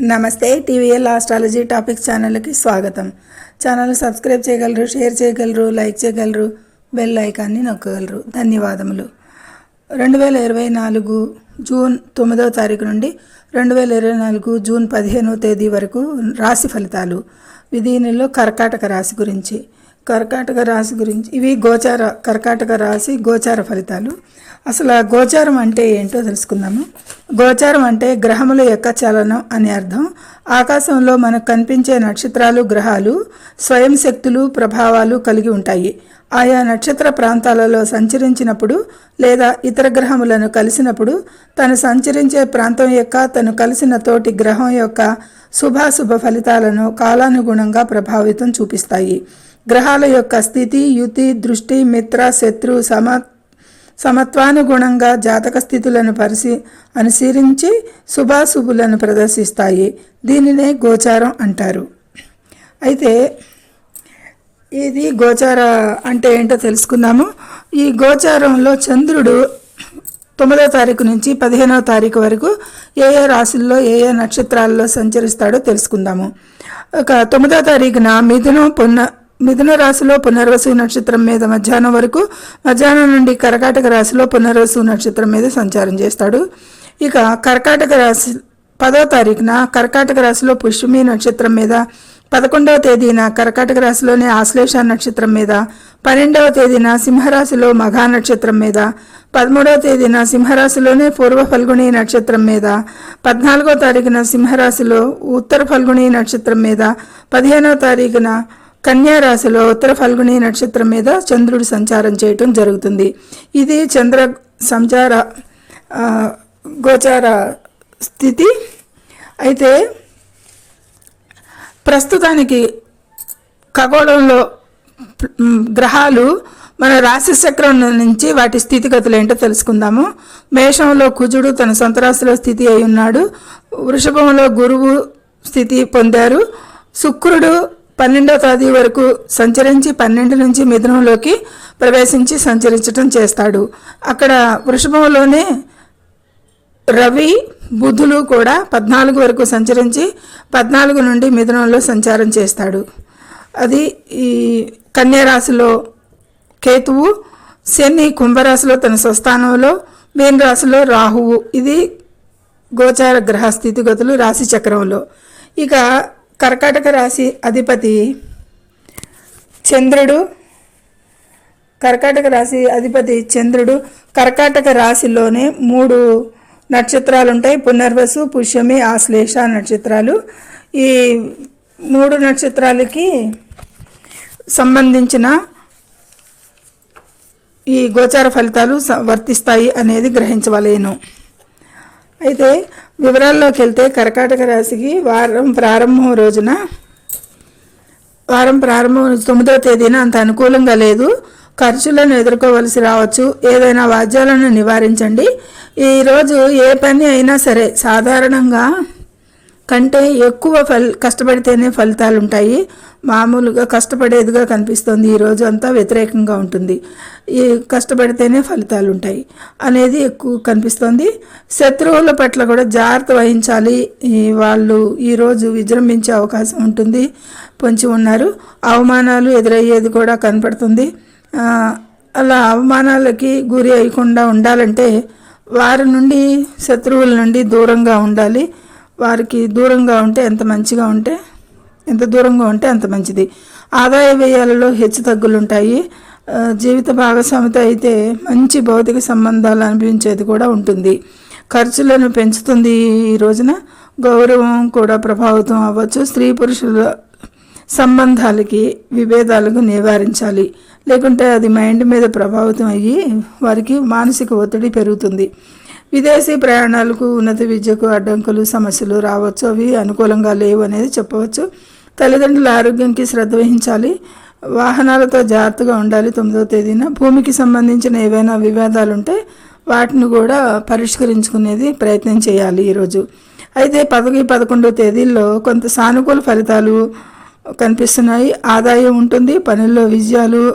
నమస్తే TVL astrology topic ఛానల్కి స్వాగతం. ఛానల్ సబ్స్క్రైబ్ చేయగలరు షేర్ చేయగలరు లైక్ చేయగలరు బెల్ ఐకాన్ని నొక్కగలరు. ధన్యవాదములు. రెండు వేల ఇరవై నాలుగు జూన్ తొమ్మిదవ తారీఖు నుండి రెండు వేల ఇరవై నాలుగు జూన్ పదిహేనవ తేదీ వరకు రాశి ఫలితాలు. దీనిలో కర్కాటక రాశి గురించి. కర్కాటక రాశి గురించి ఇవి గోచార కర్కాటక రాశి గోచార ఫలితాలు. అసలు ఆ గోచారం అంటే ఏంటో తెలుసుకుందాము. గోచారం అంటే గ్రహముల యొక్క చలనం అని అర్థం. ఆకాశంలో మనకు కనిపించే నక్షత్రాలు గ్రహాలు స్వయం శక్తులు ప్రభావాలు కలిగి ఉంటాయి. ఆయా నక్షత్ర ప్రాంతాలలో సంచరించినప్పుడు లేదా ఇతర గ్రహములను కలిసినప్పుడు తను సంచరించే ప్రాంతం యొక్క తను కలిసిన తోటి గ్రహం యొక్క శుభాశుభ ఫలితాలను కాలానుగుణంగా ప్రభావితం చూపిస్తాయి. గ్రహాల యొక్క స్థితి యుతి దృష్టి మిత్ర శత్రు సమ సమత్వానుగుణంగా జాతక స్థితులను పరిశీ అనుసరించి శుభాశుభులను ప్రదర్శిస్తాయి. దీనినే గోచారం అంటారు. అయితే ఇది గోచార అంటే ఏంటో తెలుసుకుందాము. ఈ గోచారంలో చంద్రుడు తొమ్మిదో తారీఖు నుంచి పదిహేనవ తారీఖు వరకు ఏ ఏ రాశుల్లో ఏ ఏ నక్షత్రాల్లో సంచరిస్తాడో తెలుసుకుందాము. ఒక తొమ్మిదో తారీఖున మిథునం పున్న మిథున రాశిలో పునర్వసు నక్షత్రం మీద మధ్యాహ్నం వరకు మధ్యాహ్నం నుండి కర్కాటక రాశిలో పునర్వసు నక్షత్రం మీద సంచారం చేస్తాడు. ఇక కర్కాటక రాశి పదో తారీఖున కర్కాటక రాశిలో పుష్యమి నక్షత్రం మీద పదకొండవ తేదీన కర్కాటక రాశిలోని ఆశ్లేష నక్షత్రం మీద పన్నెండవ తేదీన సింహరాశిలో మఘా నక్షత్రం మీద పదమూడవ తేదీన సింహరాశిలోనే పూర్వ ఫల్గుణి నక్షత్రం మీద పద్నాలుగో తారీఖున సింహరాశిలో ఉత్తర ఫల్గుణి నక్షత్రం మీద పదిహేనవ తారీఖున కన్యారాశిలో ఉత్తర ఫల్గుని నక్షత్రం మీద చంద్రుడు సంచారం చేయటం జరుగుతుంది. ఇది చంద్ర సంచార గోచార స్థితి. అయితే ప్రస్తుతానికి ఖగోళంలో గ్రహాలు మన రాశి చక్రం నుంచి వాటి స్థితిగతులు ఏంటో తెలుసుకుందాము. మేషంలో కుజుడు తన సొంత రాశిలో స్థితి అయి ఉన్నాడు. వృషభంలో గురువు స్థితి పొందారు. శుక్రుడు పన్నెండో తేదీ వరకు సంచరించి పన్నెండు నుంచి మిథునంలోకి ప్రవేశించి సంచరించటం చేస్తాడు. అక్కడ వృషభంలోనే రవి బుధులు కూడా పద్నాలుగు వరకు సంచరించి పద్నాలుగు నుండి మిథునంలో సంచారం చేస్తాడు. అది ఈ కన్యారాశిలో కేతువు శని కుంభరాశిలో తన స్వస్థానంలో మీన రాశిలో రాహువు. ఇది గోచార గ్రహ స్థితిగతులు రాశి చక్రంలో. ఇక కర్కాటక రాశి అధిపతి చంద్రుడు. కర్కాటక రాశి అధిపతి చంద్రుడు. కర్కాటక రాశిలోనే మూడు నక్షత్రాలు ఉంటాయి పునర్వసు పుష్యమి ఆశ్లేష నక్షత్రాలు. ఈ మూడు నక్షత్రాలకి సంబంధించిన ఈ గోచార ఫలితాలు స- వర్తిస్తాయి అనేది గ్రహించవలేను. అయితే వివరాల్లోకి వెళ్తే కర్కాటక రాశికి వారం ప్రారంభం రోజున వారం ప్రారంభం తొమ్మిదవ తేదీన అంత అనుకూలంగా లేదు. ఖర్చులను ఎదుర్కోవలసి రావచ్చు. ఏదైనా వాద్యాలను నివారించండి. ఈరోజు ఏ పని అయినా సరే సాధారణంగా కంటే ఎక్కువ ఫల్ కష్టపడితేనే ఫలితాలు ఉంటాయి మామూలుగా కష్టపడేదిగా కనిపిస్తుంది. ఈ రోజు అంతా వ్యతిరేకంగా ఉంటుంది. ఈ కష్టపడితేనే ఫలితాలు ఉంటాయి అనేది ఎక్కువ కనిపిస్తుంది. శత్రువుల పట్ల కూడా జాగ్రత్త వహించాలి. ఈ వాళ్ళు ఈరోజు విజృంభించే అవకాశం ఉంటుంది. పొంచి ఉన్నారు. అవమానాలు ఎదురయ్యేది కూడా కనపడుతుంది. అలా అవమానాలకి గురి అయ్యకుండా ఉండాలంటే వారి నుండి శత్రువుల నుండి దూరంగా ఉండాలి. వారికి దూరంగా ఉంటే ఎంత మంచిగా ఉంటే ఎంత దూరంగా ఉంటే అంత మంచిది. ఆదాయ వ్యయాలలో హెచ్చు తగ్గులు ఉంటాయి జీవిత భాగస్వామితో అయితే మంచి భౌతిక సంబంధాలు అనిపించేది కూడా ఉంటుంది. ఖర్చులను పెంచుతుంది ఈ రోజున. గౌరవం కూడా ప్రభావితం అవ్వచ్చు. స్త్రీ పురుషుల సంబంధాలకి విభేదాలకు నివారించాలి. లేకుంటే అది మైండ్ మీద ప్రభావితం అయ్యి వారికి మానసిక ఒత్తిడి పెరుగుతుంది. విదేశీ ప్రయాణాలకు ఉన్నత విద్యకు అడ్డంకులు సమస్యలు రావచ్చు అవి అనుకూలంగా లేవు అనేది చెప్పవచ్చు. తల్లిదండ్రుల ఆరోగ్యంకి శ్రద్ధ వహించాలి. వాహనాలతో జాగ్రత్తగా ఉండాలి తొమ్మిదవ తేదీన. భూమికి సంబంధించిన ఏవైనా వివాదాలు ఉంటే వాటిని కూడా పరిష్కరించుకునేది ప్రయత్నం చేయాలి ఈరోజు. అయితే పదవి పదకొండవ తేదీల్లో కొంత సానుకూల ఫలితాలు కనిపిస్తున్నాయి. ఆదాయం ఉంటుంది. పనుల్లో విజయాలు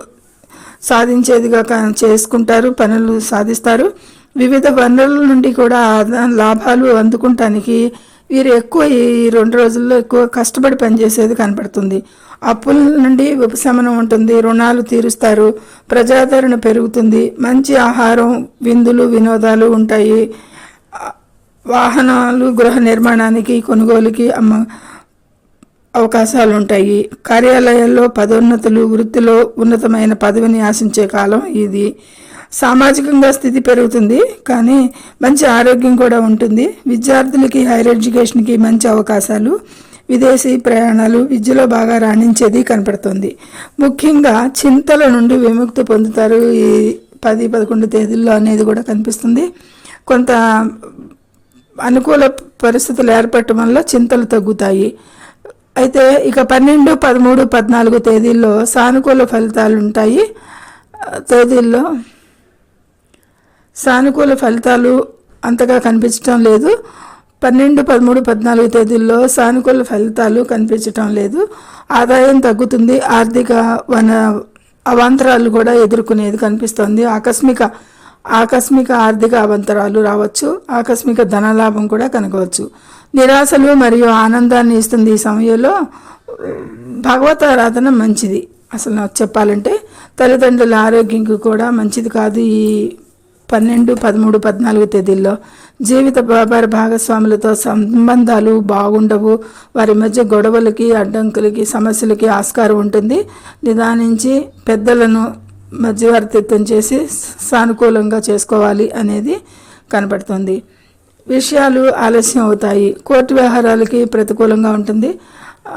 సాధించేదిగా చేసుకుంటారు పనులు సాధిస్తారు. వివిధ వనరుల నుండి కూడా లాభాలు అందుకుంటానికి వీరు ఎక్కువ ఈ రెండు రోజుల్లో ఎక్కువ కష్టపడి పనిచేసేది కనపడుతుంది. అప్పుల నుండి ఉపశమనం ఉంటుంది రుణాలు తీరుస్తారు ప్రజాదరణ పెరుగుతుంది మంచి ఆహారం విందులు వినోదాలు ఉంటాయి. వాహనాలు గృహ నిర్మాణానికి కొనుగోలుకి అమ్మ అవకాశాలు ఉంటాయి కార్యాలయాల్లో పదోన్నతులు వృత్తిలో ఉన్నతమైన పదవిని ఆశించే కాలం ఇది. సామాజికంగా స్థితి పెరుగుతుంది కానీ మంచి ఆరోగ్యం కూడా ఉంటుంది. విద్యార్థులకి హైయర్ ఎడ్యుకేషన్కి మంచి అవకాశాలు విదేశీ ప్రయాణాలు విద్యలో బాగా రాణించేది కనపడుతుంది. ముఖ్యంగా చింతల నుండి విముక్తి పొందుతారు ఈ పది పదకొండు తేదీల్లో అనేది కూడా కనిపిస్తుంది. కొంత అనుకూల పరిస్థితులు ఏర్పడటం వల్ల చింతలు తగ్గుతాయి. అయితే ఇక పన్నెండు పదమూడు పద్నాలుగు తేదీల్లో సానుకూల ఫలితాలు ఉంటాయి తేదీల్లో సానుకూల ఫలితాలు అంతగా కనిపించటం లేదు. పన్నెండు పదమూడు పద్నాలుగు తేదీల్లో సానుకూల ఫలితాలు కనిపించటం లేదు. ఆదాయం తగ్గుతుంది. ఆర్థిక వన అవాంతరాలు కూడా ఎదుర్కొనేది కనిపిస్తుంది. ఆకస్మిక ఆకస్మిక ఆర్థిక అవాంతరాలు రావచ్చు. ఆకస్మిక ధనలాభం కూడా కనగవచ్చు. నిరాశలు మరియు ఆనందాన్ని ఇస్తుంది ఈ సమయంలో. భగవతారాధన మంచిది. అసలు నాకు చెప్పాలంటే తల్లిదండ్రుల ఆరోగ్యంకి కూడా మంచిది కాదు ఈ పన్నెండు పదమూడు పద్నాలుగు తేదీల్లో జీవిత వ్యాపార భాగస్వాములతో సంబంధాలు బాగుండవు. వారి మధ్య గొడవలకి అడ్డంకులకి సమస్యలకి ఆస్కారం ఉంటుంది. నిదానించి పెద్దలను మధ్యవర్తిత్వం చేసి సానుకూలంగా చేసుకోవాలి అనేది కనపడుతుంది. విషయాలు ఆలస్యం అవుతాయి. కోర్టు వ్యవహారాలకి ప్రతికూలంగా ఉంటుంది.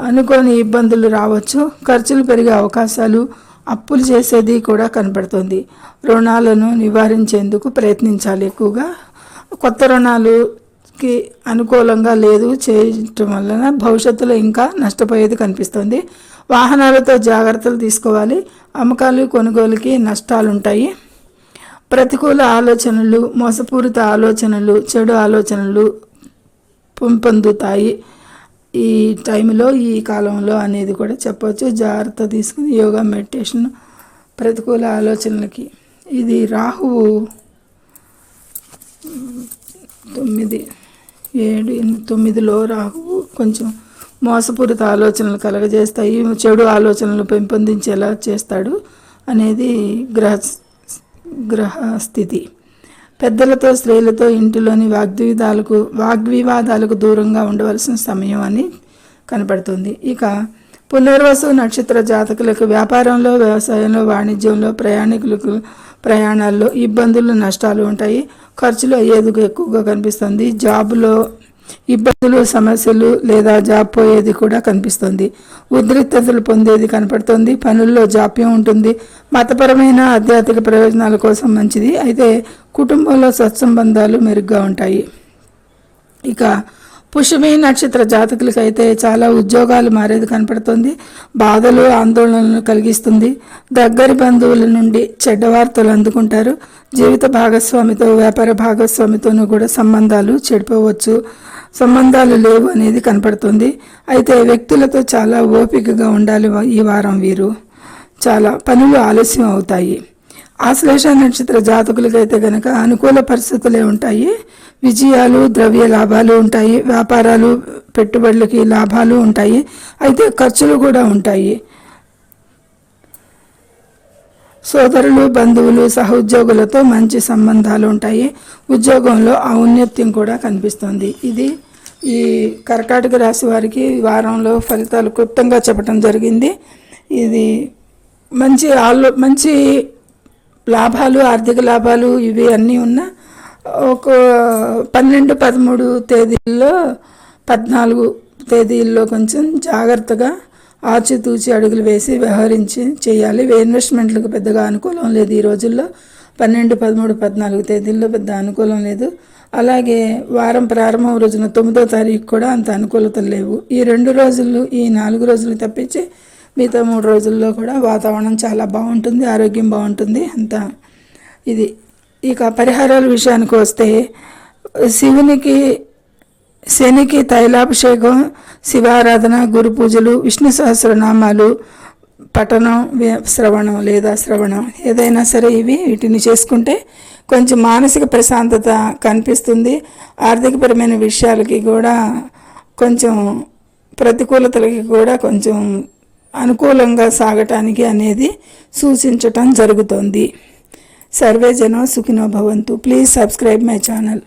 అనుకోని ఇబ్బందులు రావచ్చు. ఖర్చులు పెరిగే అవకాశాలు అప్పులు చేసేది కూడా కనపడుతుంది. రుణాలను నివారించేందుకు ప్రయత్నించాలి ఎక్కువగా. కొత్త రుణాలుకి అనుకూలంగా లేదు చేయటం వలన భవిష్యత్తులో ఇంకా నష్టపోయేది కనిపిస్తుంది. వాహనాలతో జాగ్రత్తలు తీసుకోవాలి. అమ్మకాలు కొనుగోలుకి నష్టాలు ఉంటాయి ప్రతికూల ఆలోచనలు మోసపూరిత ఆలోచనలు చెడు ఆలోచనలు పొంపొందుతాయి. ఈ టైంలో ఈ కాలంలో అనేది కూడా చెప్పవచ్చు జాగ్రత్త తీసుకుని యోగా మెడిటేషన్ ప్రతికూల ఆలోచనలకి. ఇది రాహువు తొమ్మిది ఏడు తొమ్మిదిలో రాహువు కొంచెం మోసపూరిత ఆలోచనలు కలగజేస్తాయి. చెడు ఆలోచనలు పెంపొందించేలా చేస్తాడు అనేది గ్రహ గ్రహ స్థితి పెద్దలతో స్త్రీలతో ఇంటిలోని వాగ్వివాదాలకు వాగ్వివాదాలకు దూరంగా ఉండవలసిన సమయం అని కనపడుతుంది. ఇక పునర్వసు నక్షత్ర జాతకులకు వ్యాపారంలో వ్యవసాయంలో వాణిజ్యంలో ప్రయాణికులకు ప్రయాణాల్లో ఇబ్బందులు నష్టాలు ఉంటాయి. ఖర్చులు అయ్యేది ఎక్కువగా కనిపిస్తుంది. జాబ్లో ఇబ్బందులు సమస్యలు లేదా జాబ్ పోయేది కూడా కనిపిస్తుంది. ఉద్రిక్తతలు పొందేది కనపడుతుంది. పనుల్లో జాప్యం ఉంటుంది. మతపరమైన ఆధ్యాత్మిక ప్రయోజనాల కోసం మంచిది. అయితే కుటుంబంలో సత్సంబంధాలు మెరుగ్గా ఉంటాయి. ఇక పుష్యమి నక్షత్ర జాతకులకి అయితే చాలా ఉద్యోగాలు మారేది కనపడుతుంది. బాధలు ఆందోళనలు కలిగిస్తుంది. దగ్గరి బంధువుల నుండి చెడ్డ వార్తలు అందుకుంటారు. జీవిత భాగస్వామితో వ్యాపార భాగస్వామితోనూ కూడా సంబంధాలు చెడిపోవచ్చు. సంబంధాలు లేవు అనేది కనపడుతుంది. అయితే వ్యక్తులతో చాలా ఓపికగా ఉండాలి ఈ వారం వీరు. చాలా పనులు ఆలస్యం అవుతాయి. ఆశ్లేష నక్షత్ర జాతకులకైతే గనక అనుకూల పరిస్థితులే ఉంటాయి. విజయాలు ద్రవ్య లాభాలు ఉంటాయి. వ్యాపారాలు పెట్టుబడులకి లాభాలు ఉంటాయి. అయితే ఖర్చులు కూడా ఉంటాయి. సోదరులు బంధువులు సహోద్యోగులతో మంచి సంబంధాలు ఉంటాయి. ఉద్యోగంలో ఔన్నత్యం కూడా కనిపిస్తుంది. ఇది ఈ కర్కాటక రాశి వారికి వారంలో ఫలితాలు క్లుప్తంగా చెప్పడం జరిగింది. ఇది మంచి ఆలో మంచి లాభాలు ఆర్థిక లాభాలు ఇవి అన్నీ ఉన్న ఒక పన్నెండు పదమూడు తేదీల్లో పద్నాలుగు తేదీల్లో కొంచెం జాగ్రత్తగా ఆచితూచి అడుగులు వేసి వ్యవహరించి చేయాలి. ఇన్వెస్ట్మెంట్లకు పెద్దగా అనుకూలం లేదు. ఈ రోజుల్లో పన్నెండు పదమూడు పద్నాలుగు తేదీల్లో పెద్ద అనుకూలం లేదు. అలాగే వారం ప్రారంభం రోజున తొమ్మిదో తారీఖు కూడా అంత అనుకూలతలు లేవు. ఈ రెండు రోజులు ఈ నాలుగు రోజులు తప్పించి మిగతా మూడు రోజుల్లో కూడా వాతావరణం చాలా బాగుంటుంది ఆరోగ్యం బాగుంటుంది. అంతా ఇది. ఇక పరిహారాల విషయానికి వస్తే శివునికి శనికి తైలాభిషేకం శివారాధన గురు పూజలు విష్ణు సహస్రనామాలు పఠనం శ్రవణం లేదా శ్రవణం ఏదైనా సరే ఇవి వీటిని చేసుకుంటే కొంచెం మానసిక ప్రశాంతత కనిపిస్తుంది. ఆర్థికపరమైన విషయాలకి కూడా కొంచెం ప్రతికూలతలకి కూడా కొంచెం అనుకూలంగా సాగటానికి అనేది సూచించటం జరుగుతోంది. సర్వే జనో సుఖినో భవంతు. Please subscribe my channel